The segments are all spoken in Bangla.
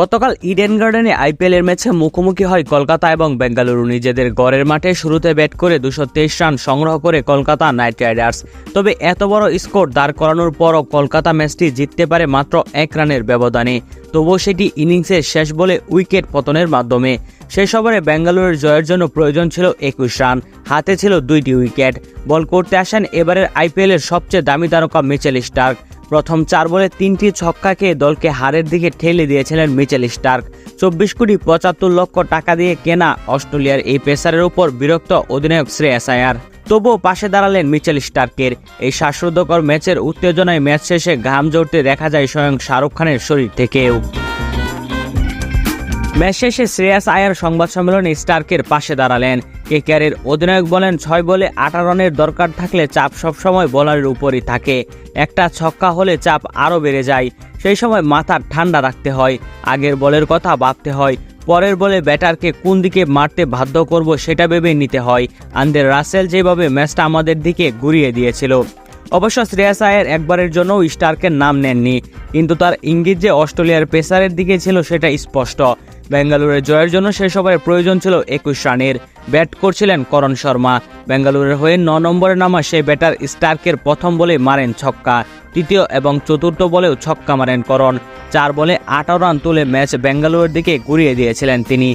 গতকাল ইডেন গার্ডেনে আইপিএলের ম্যাচে মুখোমুখি হয় কলকাতা এবং বেঙ্গালুরু। নিজেদের গড়ের মাঠে শুরুতে ব্যাট করে দুশো রান সংগ্রহ করে কলকাতা নাইট রাইডার্স। তবে এত বড় স্কোর দাঁড় করানোর পরও কলকাতা ম্যাচটি জিততে পারে মাত্র এক রানের ব্যবধানে। তবুও সেটি ইনিংসের শেষ বলে উইকেট পতনের মাধ্যমে। শেষ ওভারে বেঙ্গালুরুর জয়ের জন্য প্রয়োজন ছিল একুশ রান, হাতে ছিল দুইটি উইকেট। বল করতে আসেন এবারের আইপিএলের সবচেয়ে দামি তারকা মিচেল স্টার্ক। প্রথম চার বলে তিনটি ছক্কা খেয়ে দলকে হারের দিকে ঠেলে দিয়েছিলেন মিচেল স্টার্ক। চব্বিশ কোটি পঁচাত্তর লক্ষ টাকা দিয়ে কেনা অস্ট্রেলিয়ার এই পেসারের উপর বিরক্ত অধিনায়ক শ্রেয়াস আয়ার। তবুও পাশে দাঁড়ালেন মিচেল স্টার্কের। এই শ্বাসরুদ্ধকর ম্যাচের উত্তেজনায় ম্যাচ শেষে ঘাম জড়তে দেখা যায় স্বয়ং শাহরুখ খানের শরীর থেকেও। ম্যাচ শেষে শ্রেয়াস আয়ার সংবাদ সম্মেলনে স্টার্কের পাশে দাঁড়ালেন। কেকেআরের অধিনায়ক বলেন, ছয় বলে আঠারো রানের দরকার থাকলে চাপ সবসময় বলারের উপরই থাকে। একটা ছক্কা হলে চাপ আরও বেড়ে যায়। সেই সময় মাথা ঠান্ডা রাখতে হয়। আগের বলের কথা ভাবতে হয়। পরের বলে ব্যাটারকে কোন দিকে মারতে বাধ্য করব সেটা ভেবে নিতে হয়। আন্দের রাসেল যেভাবে ম্যাচটা আমাদের দিকে ঘুরিয়ে দিয়েছিল। অবশ্য শ্রেয়াস আয়ের একবারের জন্য স্টার্কের নাম নেননি। কিন্তু তার ইঙ্গিত যে অস্ট্রেলিয়ার পেসারের দিকে ছিল সেটা স্পষ্ট। বেঙ্গালুরের জয়ের জন্য শেষ ওভারে প্রয়োজন ছিল একুশ রানের। ব্যাট করছিলেন করণ শর্মা। বেঙ্গালুরের হয়ে ন নম্বরে নামা সেই ব্যাটার স্টার্কের প্রথম বলে মারেন ছক্কা। তৃতীয় এবং চতুর্থ বলেও ছক্কা মারেন করণ। চার বলে আঠারো রান তুলে ম্যাচ বেঙ্গালুরুর দিকে ঘুরিয়ে দিয়েছিলেন তিনি।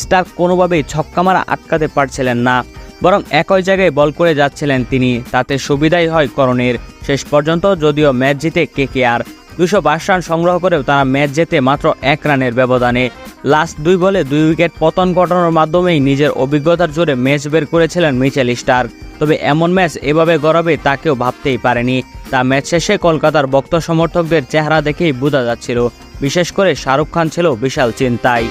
স্টার্ক কোনোভাবেই ছক্কা মারা আটকাতে পারছিলেন না, বরং একই জায়গায় বল করে যাচ্ছিলেন তিনি। তাতে সুবিধাই হয় করণের। শেষ পর্যন্ত যদিও ম্যাচ জিতে কেকেআর দুশো রান সংগ্রহ করেও তারা ম্যাচ জেতে মাত্র এক রানের ব্যবধানে। লাস্ট দুই বলে দুই উইকেট পতন ঘটানোর মাধ্যমেই নিজের অভিজ্ঞতার জোরে ম্যাচ বের করেছিলেন মিচেল স্টার্ক। তবে এমন ম্যাচ এভাবে গড়াবে তা কেউ ভাবতেই পারেনি। তা ম্যাচ শেষে কলকাতার ভক্ত সমর্থকদের চেহারা দেখেই বোঝা যাচ্ছিল। বিশেষ করে শাহরুখ খান ছিল বিশাল চিন্তায়।